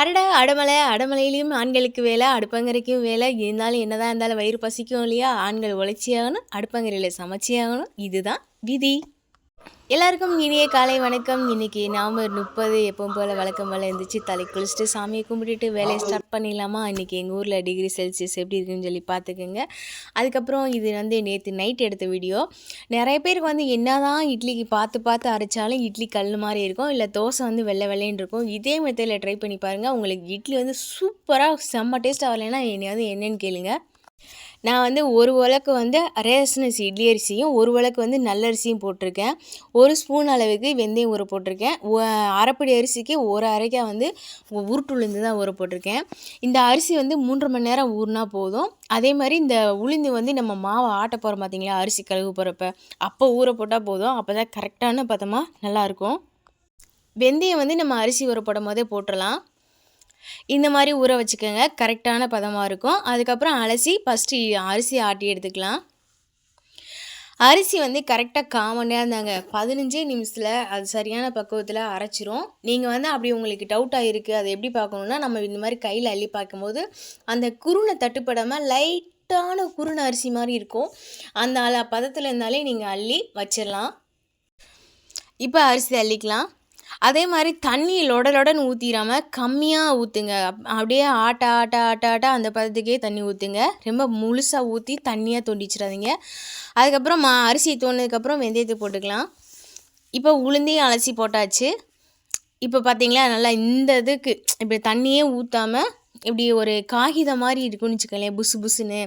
அடடா அடமலை. அடமலையிலையும் ஆண்களுக்கு வேலை அடுப்பங்கரைக்கும் வேலை. இருந்தாலும் என்னதான் இருந்தாலும் வயிறு பசிக்கும் இல்லையா? ஆண்கள் உழைச்சி ஆகணும் அடுப்பங்கரையில் சமைச்சே ஆகணும் இதுதான் விதி. எல்லாருக்கும் இனிய காலை வணக்கம். இன்னைக்கு நவம்பர் முப்பது எப்பவும் போல் வழக்கம் போல் இருந்துச்சு தலை குளிச்சுட்டு சாமியை கும்பிட்டுட்டு வேலையை ஸ்டார்ட் பண்ணிடலாமா? இன்றைக்கி எங்கள் ஊரில் டிகிரி செல்சியஸ் எப்படி இருக்குன்னு சொல்லி பார்த்துக்குங்க. அதுக்கப்புறம் இது வந்து நேற்று நைட் எடுத்த வீடியோ நிறைய பேருக்கு வந்து என்ன தான் இட்லிக்கு பார்த்து பார்த்து அரைச்சாலும் இட்லி கல் மாதிரி இருக்கும் இல்லை தோசை வந்து வெள்ளை வெள்ளைன்னு இருக்கும். இதே மெத்தடில் ட்ரை பண்ணி பாருங்கள் உங்களுக்கு இட்லி வந்து சூப்பராக செம்ம டேஸ்ட்டாக வரலைன்னா என்னையாவது என்னன்னு கேளுங்கள் நான் வந்து ஒரு உலக்கு வந்து ரேஷன் அரிசி இட்லி அரிசியும் ஒரு உலக்கு வந்து நல்ல அரிசியும் போட்டிருக்கேன். ஒரு ஸ்பூன் அளவுக்கு வெந்தயம் ஊற போட்டிருக்கேன். அரைப்படி அரிசிக்கு ஒரு அரைக்காய் வந்து உருட்டு உளுந்து தான் ஊற போட்டிருக்கேன். இந்த அரிசி வந்து மூன்று மணி நேரம் ஊறினா போதும். அதே மாதிரி இந்த உளுந்து வந்து நம்ம மாவை ஆட்ட போகிறோம் பார்த்தீங்களா அரிசி கழுவு போகிறப்ப அப்போ ஊற போட்டால் போதும். அப்போ தான் கரெக்டான பதமாக நல்லாயிருக்கும் வெந்தயம் வந்து நம்ம அரிசி ஊற போடும் போதே போட்டுடலாம் இந்த மாதிரி ஊற வச்சுக்கோங்க. கரெக்டான பதமாக இருக்கும். அதுக்கப்புறம் அலசி ஃபஸ்ட்டு அரிசி ஆட்டி எடுத்துக்கலாம். அரிசி வந்து கரெக்டாக காமனே இருந்தாங்க பதினஞ்சே நிமிஷத்தில் அது சரியான பக்குவத்தில் அரைச்சிரும். நீங்கள் வந்து அப்படி உங்களுக்கு டவுட்டாக இருக்குது அதை எப்படி பார்க்கணுன்னா நம்ம இந்த மாதிரி கையில் அள்ளி பார்க்கும்போது அந்த குருணை தட்டுப்படாமல் லைட்டான குருணை அரிசி மாதிரி இருக்கும். அந்த பதத்தில் இருந்தாலே நீங்கள் அள்ளி வச்சிடலாம் இப்போ அரிசி அள்ளிக்கலாம். அதே மாதிரி தண்ணி லொடலொடன்னு ஊற்றிடாமல் கம்மியாக ஊற்றுங்க அப்படியே ஆட்ட ஆட்ட ஆட்ட ஆட்ட அந்த பதத்துக்கே தண்ணி ஊற்றுங்க ரொம்ப முழுசாக ஊற்றி தண்ணியாக தொண்டிச்சிடாதீங்க அதுக்கப்புறம் மா அரிசி தோணுதுக்கப்புறம் வெந்தயத்தை போட்டுக்கலாம். இப்போ உளுந்தையும் அலசி போட்டாச்சு. இப்போ பார்த்தீங்களா நல்லா இந்த இதுக்கு இப்படி தண்ணியே ஊற்றாம இப்படி ஒரு காகிதம் மாதிரி இருக்குன்னு வச்சுக்கோங்களேன் புசு புசுன்னு.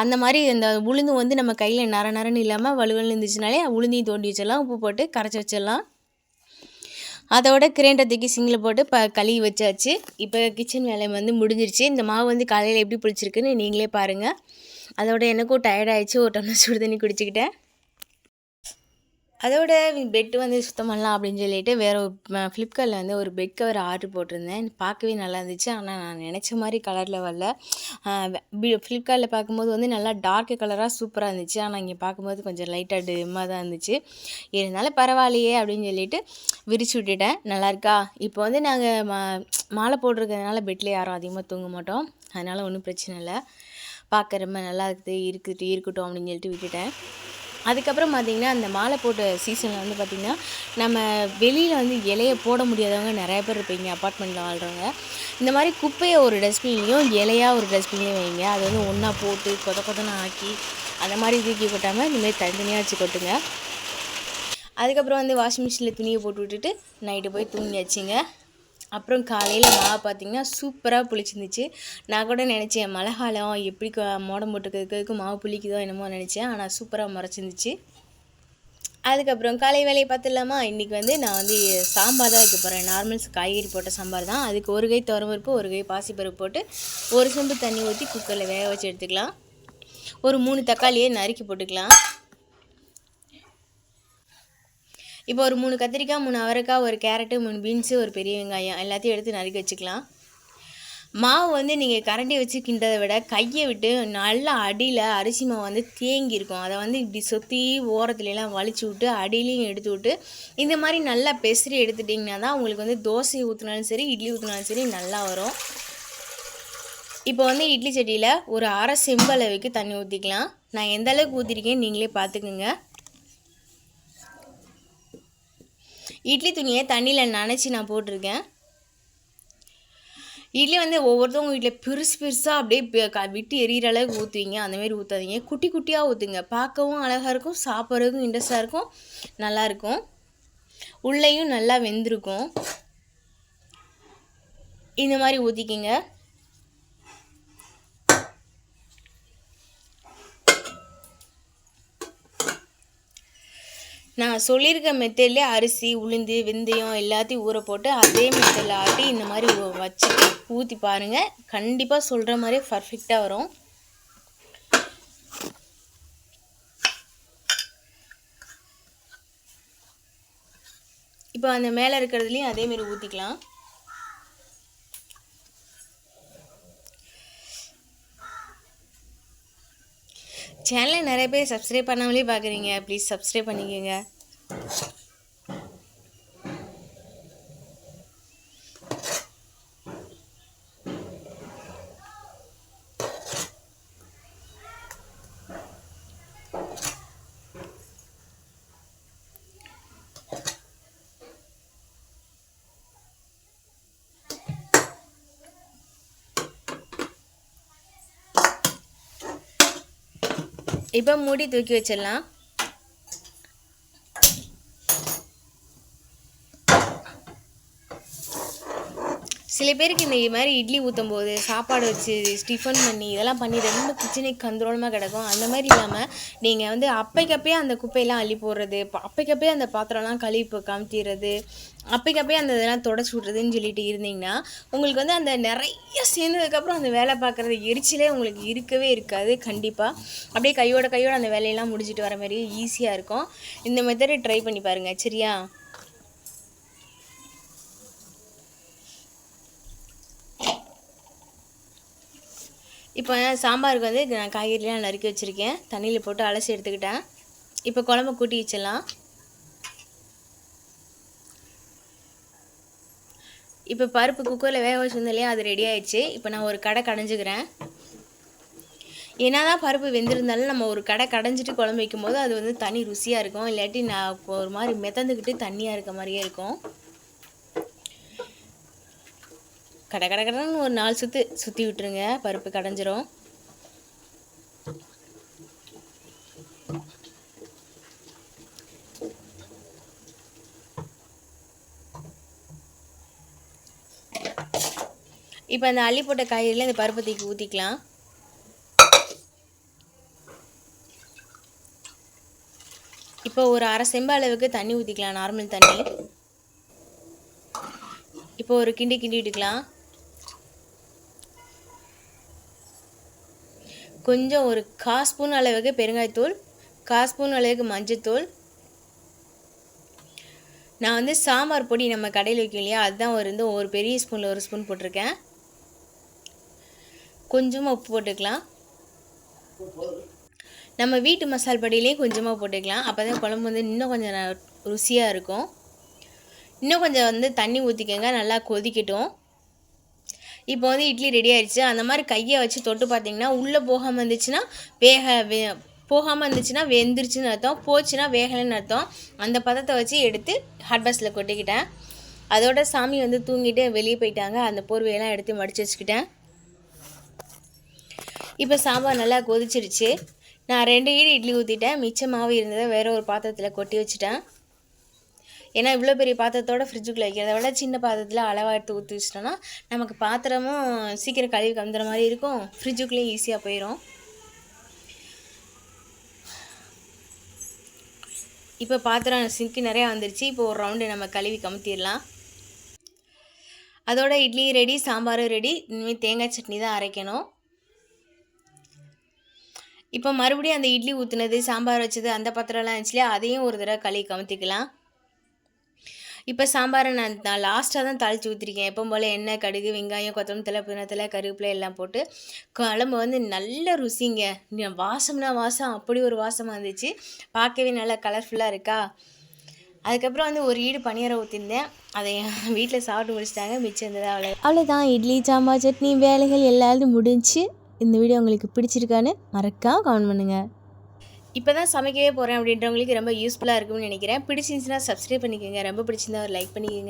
அந்த மாதிரி இந்த உளுந்து வந்து நம்ம கையில் நர நரன்னு இல்லாமல் வலுவல் இருந்துச்சுனாலே உளுந்தையும் தோண்டி வச்சிடலாம் உப்பு போட்டு கரைச்சி வச்சிடலாம். அதோட கிரைண்டர் தூக்கி சிங்கில் போட்டு ப கழுவி வச்சாச்சு. இப்போ கிச்சன் வேலை வந்து முடிஞ்சிருச்சு. இந்த மாவு வந்து காலையில் எப்படி பிடிச்சிருக்குன்னு நீங்களே பாருங்கள் அதோட எனக்கும் டயர்ட் ஆயிடுச்சு. ஒரு டம்ளர் சுடு தண்ணி குடிச்சிக்கிட்டேன். அதோட பெட் வந்து சுத்தம் பண்ணலாம் அப்படின்னு சொல்லிட்டு வேற ஒரு ஃப்ளிப்கார்ட்டில் வந்து ஒரு பெட் கவர் ஆர்டர் போட்டிருந்தேன். பார்க்கவே நல்லா இருந்துச்சு. ஆனால் நான் நினச்ச மாதிரி கலரில் வரல. ஃப்ளிப்கார்ட்டில் பார்க்கும்போது வந்து நல்லா டார்க் கலராக சூப்பராக இருந்துச்சு. ஆனால் இங்கே பார்க்கும்போது கொஞ்சம் லைட்டாக டிம்மாக தான் இருந்துச்சு. இருந்தாலும் பரவாயில்லையே அப்படின்னு சொல்லிட்டு விரிச்சு விட்டுட்டேன். நல்லாயிருக்கா இப்போ வந்து நாங்கள் மா மாலை போட்டிருக்கிறதுனால பெட்டில் யாரும் அதிகமாக தூங்க மாட்டோம். அதனால் ஒன்றும் பிரச்சனை இல்லை. பார்க்க ரொம்ப நல்லா இருக்குது இருக்குது இருக்கட்டும் அப்படின்னு சொல்லிட்டு விட்டுட்டேன். அதுக்கப்புறம் பார்த்திங்கன்னா அந்த மாலை போட்ட சீசனில் வந்து பார்த்திங்கன்னா நம்ம வெளியில் வந்து இலையை போட முடியாதவங்க நிறைய பேர் இருப்பீங்க அப்பார்ட்மெண்ட்டில் வாழ்கிறவங்க இந்த மாதிரி குப்பையை ஒரு டஸ்ட்பின்லேயும் இலையாக ஒரு டஸ்ட்பின்லேயும் வைங்க. அது வந்து ஒன்றா போட்டு கொத கொதனை ஆக்கி அந்த மாதிரி தூக்கி கொட்டாமல் இந்தமாதிரி தனித்தனியாக வச்சு கொட்டுங்க. அதுக்கப்புறம் வந்து வாஷிங் மிஷினில் துணியை போட்டு விட்டுட்டு நைட்டு போய் தூங்கியாச்சுங்க அப்புறம் காலையில் மாவு பார்த்தீங்கன்னா சூப்பராக புளிச்சிருந்துச்சு. நான் கூட நினச்சேன் மழை காலம் எப்படி மோடம் போட்டுக்கிறதுக்கு மாவு புளிக்குதோ என்னமோ நினச்சேன். ஆனால் சூப்பராக முறைச்சிருந்துச்சு. அதுக்கப்புறம் காலை வேலையை பார்த்துடலாமா? இன்றைக்கி வந்து நான் வந்து சாம்பார் தான் வைக்க போகிறேன் நார்மல் காய்கறி போட்ட சாம்பார் தான். அதுக்கு ஒரு கை துவரம்பருப்பு ஒரு கை பாசிப்பருப்பு போட்டு ஒரு செம்பு தண்ணி ஊற்றி குக்கரில் வேக வச்சு எடுத்துக்கலாம். ஒரு மூணு தக்காளியை நறுக்கி போட்டுக்கலாம். இப்போ ஒரு மூணு கத்திரிக்காய் மூணு அவரைக்காய் ஒரு கேரட்டு மூணு பீன்ஸு ஒரு பெரிய வெங்காயம் எல்லாத்தையும் எடுத்து நறுக்கி வச்சுக்கலாம். மாவு வந்து நீங்கள் கரண்டி வச்சு கிண்டதை விட கையை விட்டு நல்லா அடியில் அரிசி மாவு வந்து தேங்கியிருக்கும் அதை வந்து இப்படி சுற்றி ஓரத்துலலாம் வலிச்சு விட்டு அடியிலையும் எடுத்து விட்டு இந்த மாதிரி நல்லா பெசரி எடுத்துட்டிங்கன்னா தான் உங்களுக்கு வந்து தோசை ஊற்றினாலும் சரி இட்லி ஊற்றினாலும் சரி நல்லா வரும். இப்போ வந்து இட்லி சட்டியில் ஒரு அரை செம்பளவுக்கு தண்ணி ஊற்றிக்கலாம் நான் எந்த அளவுக்கு ஊற்றிருக்கேன்னு நீங்களே பார்த்துக்குங்க. இட்லி துணியை தண்ணியில் நனைச்சி நான் போட்டிருக்கேன். இட்லி வந்து ஒவ்வொருத்தவங்க வீட்டில் பெருசு பெருசாக அப்படியே விட்டு எரியிற அளவுக்கு ஊற்றுவீங்க அந்தமாரி ஊற்றாதீங்க குட்டி குட்டியாக ஊற்றுங்க பார்க்கவும் அழகாக இருக்கும். சாப்பிட்றதுக்கும் இன்ட்ரெஸ்டாக இருக்கும். நல்லாயிருக்கும் உள்ளேயும் நல்லா வெந்திருக்கும். இந்த மாதிரி ஊற்றிக்கிங்க நான் சொல்லியிருக்க மெத்தட்லேயே அரிசி உளுந்து வெந்தயம் எல்லாத்தையும் ஊற போட்டு அதே மெத்தடில் ஆட்டி இந்த மாதிரி வச்சுட்டு ஊற்றி பாருங்கள் கண்டிப்பாக சொல்கிற மாதிரியே பர்ஃபெக்டாக வரும். இப்போ அந்த மேலே இருக்கிறதுலையும் அதேமாரி ஊற்றிக்கலாம் சேனலை நிறைய பேர் சப்ஸ்கிரைப் பண்ணாமலே பார்க்குறீங்க ப்ளீஸ் சப்ஸ்கிரைப் பண்ணிக்கோங்க. இப்போ மூடி தூக்கி வச்சிடலாம். சில பேருக்கு இந்த மாதிரி இட்லி ஊற்றும் போது சாப்பாடு வச்சு ஸ்டிஃபன் பண்ணி இதெல்லாம் பண்ணி ரொம்ப கிச்சனுக்கு கந்தரோலமாக கிடக்கும். அந்த மாதிரி இல்லாமல் நீங்கள் வந்து அப்பைக்கப்பே அந்த குப்பையெல்லாம் அள்ளி போடுறது அப்பைக்கப்பே அந்த பாத்திரம்லாம் கழுவி இப்போ அப்பைக்கப்பே அந்த இதெல்லாம் தொடச்சி விட்றதுன்னு சொல்லிட்டு இருந்தீங்கன்னா உங்களுக்கு வந்து அந்த நிறைய சேர்ந்ததுக்கப்புறம் அந்த வேலை பார்க்குறது எரிச்சலே உங்களுக்கு இருக்கவே இருக்காது கண்டிப்பாக அப்படியே கையோட கையோட அந்த வேலையெல்லாம் முடிச்சுட்டு வர மாதிரி ஈஸியாக இருக்கும். இந்த மெத்தடை ட்ரை பண்ணி பாருங்கள் சரியா? இப்போ சாம்பாருக்கு வந்து நான் காய்கறிலாம் நறுக்கி வச்சுருக்கேன். தண்ணியில் போட்டு அலசி எடுத்துக்கிட்டேன். இப்போ குழம்பு கூட்டி வச்சிடலாம். இப்போ பருப்பு குக்கரில் வேக வச்சுருந்தோம் இல்லையா? அது ரெடி ஆயிடுச்சு. இப்போ நான் ஒரு கடை கடைஞ்சிக்கிறேன். என்னதான் பருப்பு வெந்திருந்தாலும் நம்ம ஒரு கடை கடைஞ்சிட்டு குழம்பு வைக்கும்போது அது வந்து தனி ருசியாக இருக்கும். இல்லாட்டி நான் ஒரு மாதிரி மிதந்துக்கிட்டு தண்ணியாக இருக்க மாதிரியே இருக்கும். கடை கடை கடைன்னு ஒரு நாலு சுற்று சுற்றி விட்டுருங்க. பருப்பு கடைஞ்சிரும். இப்போ அந்த அள்ளி போட்ட காய்கறியில் இந்த பருப்பு தூக்கி ஊற்றிக்கலாம் இப்போ ஒரு அரை செம்பு அளவுக்கு தண்ணி ஊற்றிக்கலாம் நார்மல் தண்ணி. இப்போ ஒரு கிண்டி கிண்டி விட்டுக்கலாம் கொஞ்சம் ஒரு கா ஸ்பூன் அளவுக்கு பெருங்காயத்தூள் கா ஸ்பூன் அளவுக்கு மஞ்சத்தூள். நான் வந்து சாம்பார் பொடி நம்ம கடையில் வைக்கும் இல்லையா? அதுதான் ஒரு வந்து ஒரு பெரிய ஸ்பூனில் ஒரு ஸ்பூன் போட்டிருக்கேன். கொஞ்சமாக உப்பு போட்டுக்கலாம். நம்ம வீட்டு மசால் பொடியிலையும் கொஞ்சமாக போட்டுக்கலாம். அப்போ தான் குழம்பு வந்து இன்னும் கொஞ்சம் ருசியாக இருக்கும். இன்னும் கொஞ்சம் வந்து தண்ணி ஊற்றிக்கங்க நல்லா கொதிக்கட்டும். இப்போ வந்து இட்லி ரெடி ஆயிடுச்சு. அந்த மாதிரி கையை வச்சு தொட்டு பார்த்தீங்கன்னா உள்ளே போகாமல் இருந்துச்சுன்னா வேக வே போகாமல் இருந்துச்சுன்னா வெந்துருச்சுன்னு அர்த்தம். போச்சுன்னா வேகலைன்னு அர்த்தம். அந்த பதத்தை வச்சு எடுத்து ஹாட் பாக்ஸில் கொட்டிக்கிட்டேன். அதோட சாமி வந்து தூங்கிட்டு வெளியே போயிட்டாங்க. அந்த போர்வையெல்லாம் எடுத்து மடித்து வச்சுக்கிட்டேன். இப்போ சாம்பார் நல்லா கொதிச்சிருச்சு. நான் ரெண்டு ஈடு இட்லி ஊற்றிட்டேன் மிச்சம் மாவு இருந்ததை வேறு ஒரு பாத்திரத்தில் கொட்டி வச்சுட்டேன். ஏன்னா இவ்வளோ பெரிய பாத்திரத்தோட ஃப்ரிட்ஜுக்குள்ளே வைக்கிறத விட சின்ன பாத்திரத்தில் அளவாக எடுத்து ஊற்றி வச்சிட்டோன்னா நமக்கு பாத்திரமும் சீக்கிரம் கழுவி கந்துற மாதிரி இருக்கும். ஃப்ரிட்ஜுக்குள்ளேயும் ஈஸியாக போயிடும் இப்போ பாத்திரம் சிங்க்கு நிறையா வந்துருச்சு. இப்போ ஒரு ரவுண்டு நம்ம கழுவி கமுத்திடலாம். அதோட இட்லி ரெடி சாம்பாரும் ரெடி. இனிமேல் தேங்காய் சட்னி தான் அரைக்கணும். இப்போ மறுபடியும் அந்த இட்லி ஊற்றுனது சாம்பார் வச்சது அந்த பாத்திரம்லாம் இருந்துச்சுலையா அதையும் ஒரு தடவை கழுவி கமுத்திக்கலாம். இப்போ சாம்பாரை நான் நான் லாஸ்ட்டாக தான் தாளித்து ஊற்றிருக்கேன் எப்போ போல் எண்ணெய் கடுகு வெங்காயம் கொத்தமல்லி தலை புதினத்தில் கருவேப்பிலை எல்லாம் போட்டு குழம்பு வந்து நல்ல ருசிங்க. வாசம்னா வாசம் அப்படி ஒரு வாசமாக இருந்துச்சு. பார்க்கவே நல்லா கலர்ஃபுல்லாக இருக்கா? அதுக்கப்புறம் வந்து ஒரு ஈடு பணியாரம் ஊற்றிருந்தேன் அதை வீட்டில் சாப்பிட்டு முடிச்சிட்டாங்க. மிச்சம் இருந்தது அவ்வளோ அவ்வளோதான் இட்லி சாம்பார் சட்னி வேலைகள் எல்லாரும் முடிஞ்சு இந்த வீடியோ உங்களுக்கு பிடிச்சிருக்கான்னு மறக்காம கமெண்ட் பண்ணுங்கள் இப்போ தான் சமைக்கவே போகிறேன் அப்படின்றவங்களுக்கு ரொம்ப யூஸ்ஃபுல்லாக இருக்கும்னு நினைக்கிறேன். பிடிச்சிருந்துச்சுன்னா சப்ஸ்கிரைப் பண்ணிக்கோங்க. ரொம்ப பிடிச்சிருந்தா ஒரு லைக் பண்ணிக்கோங்க.